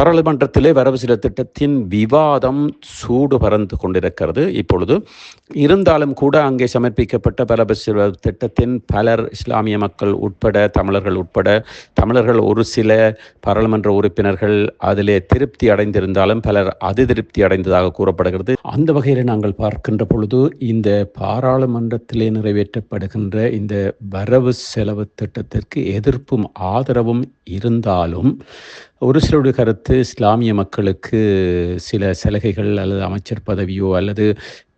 பாராளுமன்றத்திலே வரவு சில திட்டத்தின் விவாதம் சூடு பறந்து கொண்டிருக்கிறது. இப்பொழுது இருந்தாலும் கூட அங்கே சமர்ப்பிக்கப்பட்ட வரவு சில திட்டத்தின் பலர் இஸ்லாமிய மக்கள் உட்பட தமிழர்கள் உட்பட தமிழர்கள் ஒரு சில பாராளுமன்ற உறுப்பினர்கள் அதிலே திருப்தி அடைந்திருந்தாலும் பலர் அதிதிருப்தி அடைந்ததாக கூறப்படுகிறது. அந்த வகையில் நாங்கள் பார்க்கின்ற பொழுது இந்த பாராளுமன்றத்திலே நிறைவேற்றப்படுகின்ற இந்த வரவு செலவு திட்டத்திற்கு எதிர்ப்பும் ஆதரவும் இருந்தாலும் ஒரு சிலருடைய கருத்து இஸ்லாமிய மக்களுக்கு சில சலுகைகள் அல்லது அமைச்சர் பதவியோ அல்லது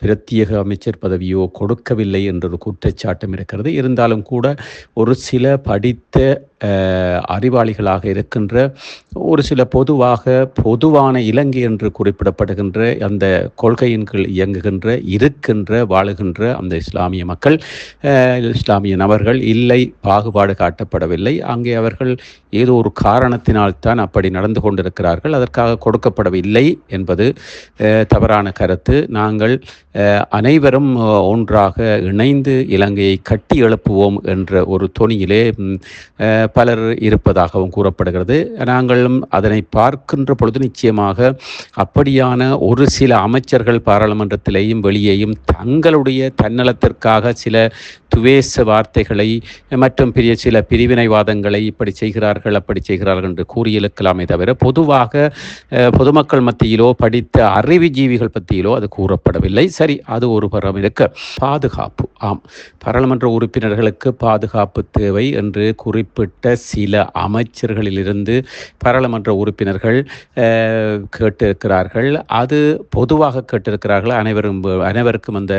பிரத்யேக அமைச்சர் பதவியோ கொடுக்கவில்லை என்ற ஒரு குற்றச்சாட்டும் இருக்கிறது. இருந்தாலும் கூட ஒரு சில படித்த அறிவாளிகளாக இருக்கின்ற ஒரு சில பொதுவாக பொதுவான இலங்கை என்று குறிப்பிடப்படுகின்ற அந்த கொள்கையின் கீழ் இயங்குகின்ற இருக்கின்ற வாழுகின்ற அந்த இஸ்லாமிய மக்கள் இஸ்லாமிய நபர்கள் இல்லை பாகுபாடு காட்டப்படவில்லை. அங்கே அவர்கள் ஏதோ ஒரு காரணத்தினால்தான் அப்படி நடந்து கொண்டிருக்கிறார்கள். அதற்காக கொடுக்கப்படவில்லை என்பது தவறான கருத்து. நாங்கள் அனைவரும் ஒன்றாக இணைந்து இலங்கையை கட்டி எழுப்புவோம் என்ற ஒரு தொனியிலே பலர் இருப்பதாகவும் கூறப்படுகிறது. நாங்களும் அதனை பார்க்கின்ற பொழுது நிச்சயமாக அப்படியான ஒரு சில அமைச்சர்கள் பாராளுமன்றத்திலேயும் வெளியேயும் தங்களுடைய தன்னலத்திற்காக சில துவேச வார்த்தைகளை மற்றும் பெரிய சில பிரிவினைவாதங்களை இப்படி செய்கிறார்கள் அப்படி செய்கிறார்கள் என்று கூறியிருக்கலாமே தவிர பொதுவாக பொதுமக்கள் மத்தியிலோ படித்த அறிவுஜீவிகள் பற்றியிலோ அது கூறப்படவில்லை. சரி அது ஒரு புறம் இருக்க பாதுகாப்பு. ஆம். பாராளுமன்ற உறுப்பினர்களுக்கு பாதுகாப்பு தேவை என்று குறிப்பிட்ட சில அமைச்சர்களிலிருந்து பாராளுமன்ற உறுப்பினர்கள் கேட்டிருக்கிறார்கள். அது பொதுவாக கேட்டிருக்கிறார்கள். அனைவரும் அனைவருக்கும் அந்த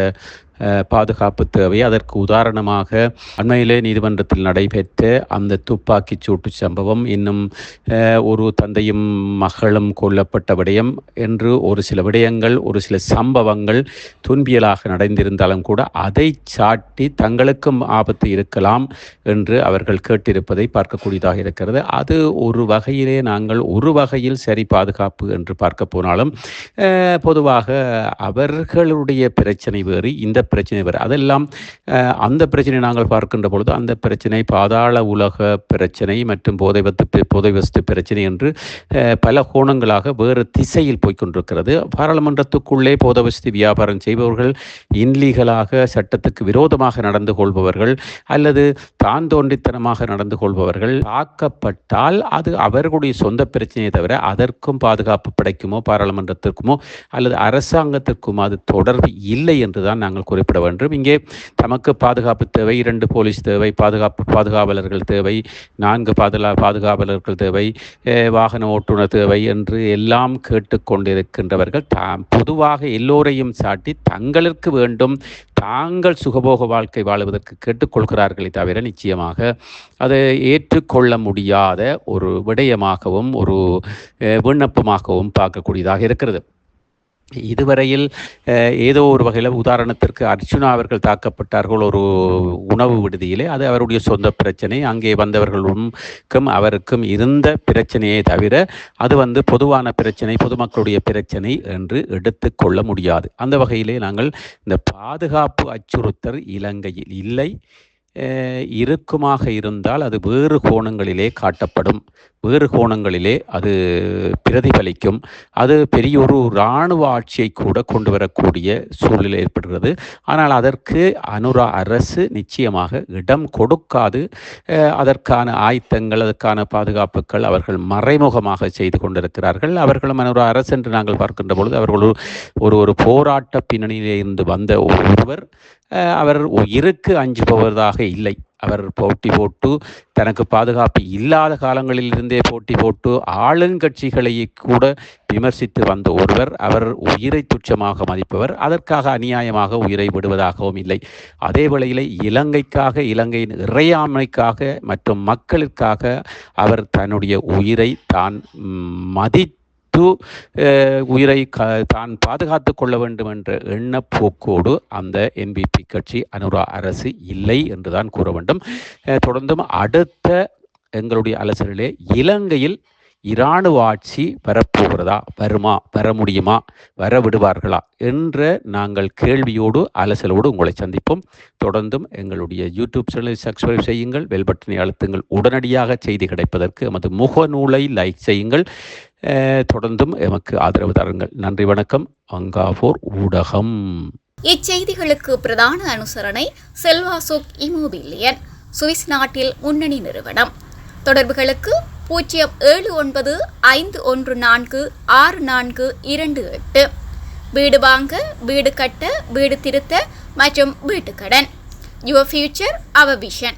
பாதுகாப்பு தேவை. அதற்கு உதாரணமாக அண்மையிலே நீதிமன்றத்தில் நடைபெற்ற அந்த துப்பாக்கி சூட்டு சம்பவம் இன்னும் ஒரு தந்தையும் மகளும் கொல்லப்பட்ட விடயம் என்று ஒரு சில விடயங்கள் ஒரு சில சம்பவங்கள் துன்பியலாக நடந்திருந்தாலும் கூட அதை சாட்டி தங்களுக்கும் ஆபத்து இருக்கலாம் என்று அவர்கள் கேட்டிருப்பதை பார்க்கக்கூடியதாக இருக்கிறது. அது ஒரு வகையிலே நாங்கள் ஒரு வகையில் சரி பாதுகாப்பு என்று பார்க்க போனாலும் பொதுவாக அவர்களுடைய பிரச்சனை வேறு இந்த பிரச்சனை வரும் அதெல்லாம் அந்த பிரச்சனை நாங்கள் பார்க்கின்ற பொழுது அந்த பிரச்சனை பாதாள உலக பிரச்சனை மற்றும் போதை வத்து போதை வஸ்து பிரச்சனை என்று பல கோணங்களாக வேறு திசையில் போய்கொண்டிருக்கிறது பாராளுமன்றத்துக்குள்ளே போதை வசதி வியாபாரம் செய்பவர்கள் இன்லீகலாக சட்டத்துக்கு விரோதமாக நடந்து கொள்பவர்கள் அல்லது தான் தோன்றித்தனமாக நடந்து கொள்பவர்கள் தாக்கப்பட்டால் அது அவர்களுடைய சொந்த பிரச்சனையை தவிர அதற்கும் பாதுகாப்பு படைக்குமோ பாராளுமன்றத்திற்குமோ அல்லது அரசாங்கத்திற்கும் அது தொடர்பு இல்லை என்றுதான் நாங்கள் குறிப்பிட வேண்டும். இங்கே தமக்கு பாதுகாப்பு தேவை இரண்டு போலீஸ் தேவை பாதுகாப்பு பாதுகாவலர்கள் தேவை நான்கு பாதுகா பாதுகாவலர்கள் தேவை வாகன ஓட்டுநர் தேவை என்று எல்லாம் கேட்டுக்கொண்டிருக்கின்றவர்கள் தாம் பொதுவாக எல்லோரையும் சாட்டி தங்களுக்கு வேண்டும் தாங்கள் சுகபோக வாழ்க்கை வாழுவதற்கு கேட்டுக்கொள்கிறார்களே தவிர நிச்சயமாக அதை ஏற்றுக்கொள்ள முடியாத ஒரு விடயமாகவும் ஒரு விண்ணப்பமாகவும் பார்க்கக்கூடியதாக இருக்கிறது. இதுவரையில் ஏதோ ஒரு வகையில் உதாரணத்திற்கு அர்ஜுனா அவர்கள் தாக்கப்பட்டார்கள் ஒரு உணவு விடுதியிலே. அது அவருடைய சொந்த பிரச்சனை. அங்கே வந்தவர்களுக்கும் அவருக்கும் இருந்த பிரச்சனையை தவிர அது வந்து பொதுவான பிரச்சனை பொதுமக்களுடைய பிரச்சனை என்று எடுத்துக்கொள்ள முடியாது. அந்த வகையிலே நாங்கள் இந்த பாதுகாப்பு அச்சுறுத்தல் இலங்கையில் இல்லை. இருக்குமாக இருந்தால் அது வேறு கோணங்களிலே காட்டப்படும். வேறு கோணங்களிலே அது பிரதிபலிக்கும். அது பெரிய ஒரு இராணுவ ஆட்சியை கூட கொண்டு வரக்கூடிய சூழ்நிலை ஏற்படுகிறது. ஆனால் அதற்கு அனுரா அரசு நிச்சயமாக இடம் கொடுக்காது. அதற்கான ஆயத்தங்கள் அதற்கான பாதுகாப்புகள் அவர்கள் மறைமுகமாக செய்து கொண்டிருக்கிறார்கள். அவர்களும் அனுரா அரசு என்று நாங்கள் பார்க்கின்ற பொழுது அவர்கள் ஒரு ஒரு போராட்ட பின்னணியிலே இருந்து வந்த ஒருவர். அவர் உயிருக்கு அஞ்சுபவதாக இல்லை. அவர் போட்டி போட்டு தனக்கு பாதுகாப்பு இல்லாத காலங்களிலிருந்தே போட்டி போட்டு ஆளுங்கட்சிகளை கூட விமர்சித்து வந்த ஒருவர் அவர் உயிரை துச்சமாக மதிப்பவர். அதற்காக அநியாயமாக உயிரை விடுவதாகவும் இல்லை. அதே வேளையில் இலங்கைக்காக இலங்கையின் இறையாண்மைக்காக மற்றும் மக்களுக்காக அவர் தன்னுடைய உயிரை தான் மதி உயிரை க தான் பாதுகாத்து கொள்ள வேண்டும் என்ற எண்ணப்போக்கோடு அந்த என்பிபி கட்சி அனுரா அரசு இல்லை என்றுதான் கூற வேண்டும். தொடர்ந்தும் அடுத்த எங்களுடைய அலசலிலே இலங்கையில் இராணுவ ஆட்சி வரப்போகிறதா? வருமா? வர முடியுமா? வர விடுவார்களா? என்ற நாங்கள் கேள்வியோடு அலசலோடு உங்களை சந்திப்போம். தொடர்ந்தும் எங்களுடைய யூடியூப் சேனலை சப்ஸ்கிரைப் செய்யுங்கள் வெல்பட்டனை அழுத்துங்கள். உடனடியாக செய்தி கிடைப்பதற்கு எமது முகநூலை லைக் செய்யுங்கள். தொடர்ந்தும் எமக்கு ஆதரவு தாருங்கள் நன்றி வணக்கம் அங்காவோர் ஊடகம் இச்செய்திகளுக்கு பிரதான அனுசரணை செல்வாசோக் இமோபிலியன் சுவிஸ் நாட்டில் முன்னணி நிறுவனம் தொடர்புகளுக்கு பூஜ்ஜியம் ஏழு ஒன்பது ஐந்து ஒன்று நான்கு ஆறு நான்கு இரண்டு எட்டு வீடு வாங்க வீடு கட்ட வீடு திருத்த மற்றும் வீட்டுக்கடன் யுவர் ஃபியூச்சர் அவர் விஷன்